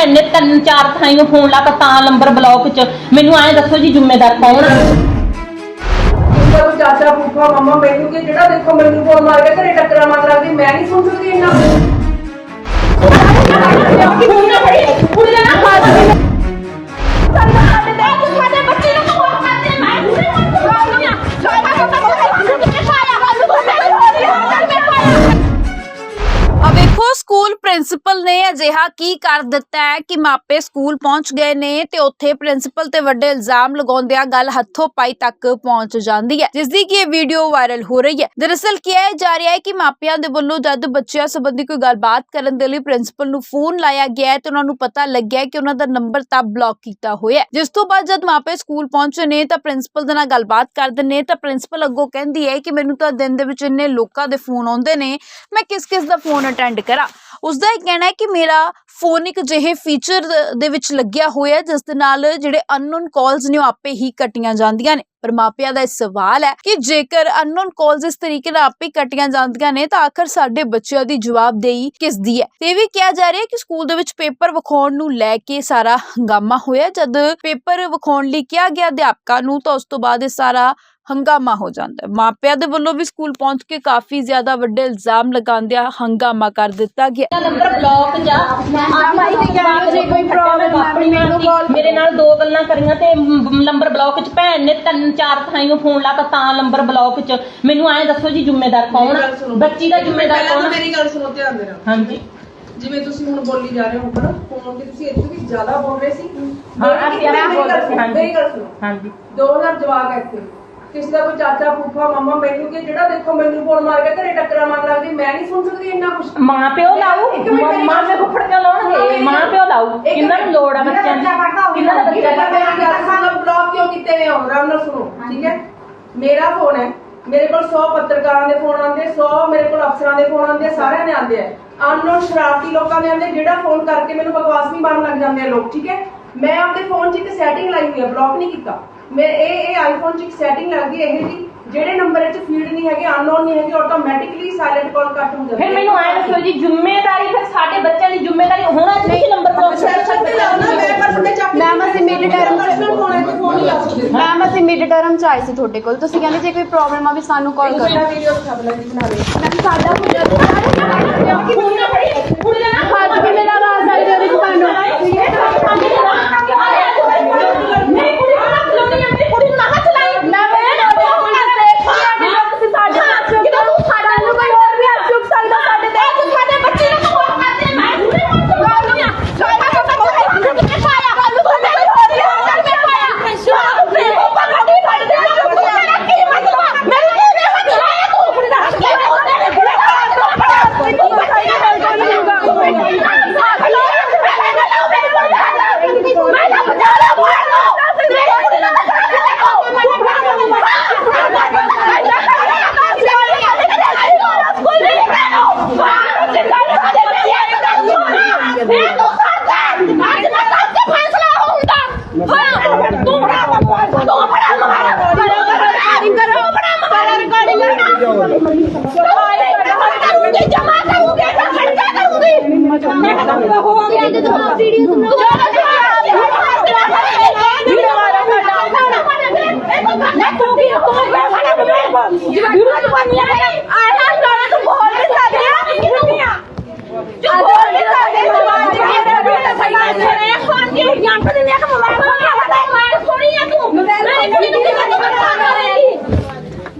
ਭੈਣ ਨੇ ਤਿੰਨ ਚਾਰ ਥਾਈਂ ਫੋਨ ਲਾਤਾ ਤਾਂ ਨੰਬਰ ਬਲੌਕ 'ਚ। ਮੈਨੂੰ ਐਂ ਦੱਸੋ ਜੀ ਜ਼ਿੰਮੇਦਾਰ ਕੌਣ ਆ? ਕੋਈ ਚਾਚਾ ਫੂਫਾ ਮਮਾ ਮੈਨੂੰ ਕਿ ਜਿਹੜਾ ਦੇਖੋ ਮੈਨੂੰ ਫੋਨ ਮਾਰ ਕੇ ਘਰੇ ਟੱਕਰਾਂ ਮਾਰ ਲੱਗਦੀ ਮੈਂ ਨਹੀਂ ਸੁਣ ਸਕਦੀ ਇੰਨਾ। ਪ੍ਰਿੰਸੀਪਲ ਨੇ ਅਜਿਹਾ ਕੀ ਕਰ ਦਿੱਤਾ ਹੈ ਕਿ ਮਾਪੇ ਸਕੂਲ ਪਹੁੰਚ ਗਏ ਨੇ ਤੇ ਉੱਥੇ ਪ੍ਰਿੰਸੀਪਲ ਤੇ ਵੱਡੇ ਇਲਜ਼ਾਮ ਲਗਾਉਂਦਿਆਂ ਗੱਲ ਹੱਥੋਂ ਪਾਈ ਤੱਕ ਪਹੁੰਚ ਜਾਂਦੀ ਹੈ ਜਿਸ ਦੀ ਕਿ ਇਹ ਵੀਡੀਓ ਵਾਇਰਲ ਹੋ ਰਹੀ ਹੈ। ਦਰਅਸਲ ਕਿਹਾ ਜਾ ਰਿਹਾ ਹੈ ਕਿ ਮਾਪਿਆਂ ਦੇ ਵੱਲੋਂ ਜਦ ਬੱਚਿਆਂ ਸੰਬੰਧੀ ਕੋਈ ਗੱਲਬਾਤ ਕਰਨ ਦੇ ਲਈ ਪ੍ਰਿੰਸੀਪਲ ਨੂੰ ਫੋਨ ਲਾਇਆ ਗਿਆ ਤੇ ਉਹਨਾਂ ਨੂੰ ਪਤਾ ਲੱਗਿਆ ਕਿ ਉਹਨਾਂ ਦਾ ਨੰਬਰ ਤਾਂ ਬਲੌਕ ਕੀਤਾ ਹੋਇਆ ਜਿਸ ਤੋਂ ਬਾਅਦ ਜਦ ਮਾਪੇ ਸਕੂਲ ਪਹੁੰਚੇ ਨੇ ਤਾਂ ਪ੍ਰਿੰਸੀਪਲ ਦੇ ਨਾਲ ਗੱਲਬਾਤ ਕਰਦੇ ਨੇ ਤਾਂ ਪ੍ਰਿੰਸੀਪਲ ਅੱਗੋਂ ਕਹਿੰਦੀ ਹੈ ਕਿ ਮੈਨੂੰ ਤਾਂ ਦਿਨ ਦੇ ਵਿੱਚ ਇੰਨੇ ਲੋਕਾਂ ਦੇ ਫੋਨ ਆਉਂਦੇ ਨੇ, ਮੈਂ ਕਿਸ ਕਿਸ ਦਾ ਫੋਨ ਅਟੈਂਡ ਕਰਾਂ। ਉਸ ਦਾ ਕਹਿਣਾ ਹੈ ਕਿ ਮੇਰਾ ਫੋਨ ਇੱਕ ਜਿਹੇ ਫੀਚਰ ਦੇ ਵਿੱਚ ਲੱਗਿਆ ਹੋਇਆ ਜਿਸ ਦੇ ਨਾਲ ਜਿਹੜੇ ਅਨਨੋਨ ਕਾਲਸ ਨੇ ਉਹ ਆਪੇ ਹੀ ਕੱਟੀਆਂ ਜਾਂਦੀਆਂ ਨੇ। ਪਰ ਮਾਪਿਆਂ ਦਾ ਇਹ ਸਵਾਲ ਹੈ ਕਿ ਜੇਕਰ ਅਨਨੋਨ ਕਾਲਸ ਇਸ ਤਰੀਕੇ ਨਾਲ ਆਪੇ ਕੱਟੀਆਂ ਜਾਂਦੀਆਂ ਨੇ, ਤਾਂ ਆਖਰ ਸਾਡੇ ਬੱਚਿਆਂ ਦੀ ਜਵਾਬਦੇਹੀ ਕਿਸ ਦੀ ਹੈ? ਤੇ ਇਹ ਵੀ ਕਿਹਾ ਜਾ ਰਿਹਾ ਹੈ ਕਿ ਸਕੂਲ ਦੇ ਵਿੱਚ ਪੇਪਰ ਵਿਖਾਉਣ ਨੂੰ ਲੈ ਕੇ ਸਾਰਾ ਹੰਗਾਮਾ ਹੋਇਆ ਜਦ ਪੇਪਰ ਵਿਖਾਉਣ ਲਈ ਕਿਹਾ ਗਿਆ ਅਧਿਆਪਕਾਂ ਨੂੰ, ਤਾਂ ਉਸ ਤੋਂ ਬਾਅਦ ਇਹ ਸਾਰਾ ਹੰਗਾਮਾ ਹੋ ਜਾਂਦਾ ਹੈ। ਮਾਪਿਆਂ ਦੇ ਵੱਲੋਂ ਵੀ ਸਕੂਲ ਪਹੁੰਚ ਕੇ ਕਾਫੀ ਜ਼ਿਆਦਾ ਵੱਡੇ ਇਲਜ਼ਾਮ ਲਗਾਉਂਦਿਆਂ ਹੰਗਾਮਾ ਕਰ ਦਿੱਤਾ ਗਿਆ। ਨੰਬਰ ਬਲੌਕ 'ਚ ਆ ਜੇ। ਕੋਈ problem ਆ, ਮੈਨੂੰ call ਮੇਰੇ ਨਾਲ ਦੋ ਗੱਲਾਂ ਕਰੀਆਂ ਤੇ ਨੰਬਰ ਬਲੌਕ 'ਚ ਭੈਣ ਨੇ ਤਿੰਨ ਚਾਰ ਥਾਈਂ ਫੋਨ ਲਾਤਾ ਤਾਂ ਨੰਬਰ ਬਲੌਕ 'ਚ। ਮੈਨੂੰ ਐਂ ਦੱਸੋ ਜੀ ਜ਼ਿੰਮੇਦਾਰ ਕੌਣ ਆ। ਬੱਚੀ ਦਾ ਜ਼ਿੰਮੇਦਾਰ ਪਹਿਲਾਂ ਕੌਣ ਤਾਂ ਆ? ਮੇਰੀ ਗੱਲ ਸੁਣੋ ਧਿਆਨ ਦੇ ਨਾਲ। ਹਾਂਜੀ। ਜਿਵੇਂ ਤੁਸੀਂ ਹੁਣ ਬੋਲੀ ਜਾ ਰਹੇ ਹੋ ਨਾ ਫੋਨ ਤੇ ਤੁਸੀਂ ਇੱਥੇ ਵੀ ਜ਼ਿਆਦਾ ਬੋਲ ਰਹੇ ਸੀ। ਹਾਂ, ਅਸੀਂ ਬੋਲ ਰਹੇ ਸੀ, ਹਾਂਜੀ। ਮੇਰੀ ਗੱਲ ਸੁਣੋ। ਹਾਂਜੀ। 2000 ਜਵਾਕ ਹੈ ਇੱਥੇ। ਕਿਸੇ ਦਾ ਕੋਈ ਚਾਚਾ ਫੂਫਾ ਮਮਾ ਮੈਨੂੰ ਕਿ ਜਿਹੜਾ ਦੇਖੋ ਮੈਨੂੰ ਫੋਨ ਮਾਰ ਕੇ ਘਰੇ ਟੱਕਰਾਂ ਮਾਰ ਲੱਗਦੀ ਮੈਂ ਨਹੀਂ ਸੁਣ ਸਕਦੀ ਇੰਨਾ ਕੁਝ ਮਾਂ ਪਿਓ ਮੇਰੀ ਮਾਂ ਪਿਓ। ਫੁੱਫੜ ਕਿਉਂ ਲਾਉਣਗੇ? ਮਾਂ ਪਿਓ ਇੱਕ ਕਿੰਨਾਂ ਨੂੰ। ਲੋੜ ਆ ਬੱਚਿਆਂ ਦੀ? ਕਿੰਨਾਂ ਦਾ ਬੱਚਾ ਜਿਹੜਾ ਮੇਰੀ ਗੱਲ ਸੁਣੋ ਬਲੌਕ ਕਿਉਂ ਕੀਤੇ ਨੇ ਹੋ ਆਰਾਮ ਨਾਲ ਸੁਣੋ ਠੀਕ ਹੈ? ਮੇਰਾ ਫੋਨ ਹੈ ਮੇਰੇ ਕੋਲ 100 ਪੱਤਰਕਾਰਾਂ ਦੇ ਫੋਨ ਆਉਂਦੇ 100 ਮੇਰੇ ਕੋਲ ਅਫਸਰਾਂ ਦੇ ਫੋਨ ਆਉਂਦੇ ਸਾਰਿਆਂ ਦੇ ਆਉਂਦੇ ਆ। ਅਨਨੋਨ ਸ਼ਰਾਰਤੀ ਲੋਕਾਂ ਦੇ ਆਉਂਦੇ ਜਿਹੜਾ ਫੋਨ ਕਰਕੇ ਮੈਨੂੰ ਬਕਵਾਸ ਵੀ ਮਾਰਨ ਲੱਗ ਜਾਂਦੇ ਆ ਲੋਕ ਠੀਕ ਹੈ? ਮੈਂ ਆਪਣੇ ਫੋਨ 'ਚ ਇੱਕ ਸੈਟਿੰਗ ਲਾਈ ਹੋਈ ਹੈ ਬਲੌਕ ਨਹੀਂ ਕੀਤਾ। ਮੈਂ ਇਹ ਇਹ ਆਈਫੋਨ 'ਚ ਇੱਕ ਸੈਟਿੰਗ ਲੱਗਦੀ ਹੈ ਇਹ ਜੀ ਜਿਹੜੇ ਨੰਬਰ 'ਚ ਫੀਡ ਨਹੀਂ ਹੈਗੇ ਅਨਨੋਨ ਨਹੀਂ ਹੈਗੇ ਆਟੋਮੈਟਿਕਲੀ ਸਾਇਲੈਂਟ ਕਾਲ ਕੱਟ ਹੋ ਜਾਂਦੀ ਫਿਰ ਮੈਨੂੰ ਐਂ ਦੱਸੋ ਜੀ ਜ਼ਿੰਮੇਵਾਰੀ ਫਿਰ ਸਾਡੇ ਬੱਚਿਆਂ ਦੀ ਜ਼ਿੰਮੇਵਾਰੀ ਹੋਣਾ ਚਾਹੀਦੀ ਨੰਬਰ ਬਲੌਕ ਸੈਸ਼ਨ ਤੇ ਨਾ ਮੈਂ ਪਰਸਨ ਤੇ ਚੱਕ ਮੈਮ, ਅਸੀਂ term 'ਚ- ਪਰਸਨਲ ਫੋਨ ਹੈ ਤੇ ਫੋਨ ਹੀ ਲਾ ਸਕਦੇ ਮੈਮ ਅਸੀਂ ਮਿਡ ਟਰਮ ਚ ਆਏ ਸੀ ਤੁਹਾਡੇ ਕੋਲ। ਤੁਸੀਂ ਕਹਿੰਦੇ ਜੇ ਕੋਈ ਪ੍ਰੋਬਲਮ ਆ ਵੀ ਸਾਨੂੰ ਕਾਲ ਕਰੋ। ਮੇਰਾ ਵੀਡੀਓ ਬਣਾ ਦੇ ਮੈਮ ਸਾਡਾ ਹੱਥ जमा करूंगी ऐसा खर्चा करूंगी मैं खत्म हो गया तो तुम वीडियो तुम लोग जो बोल रहे थे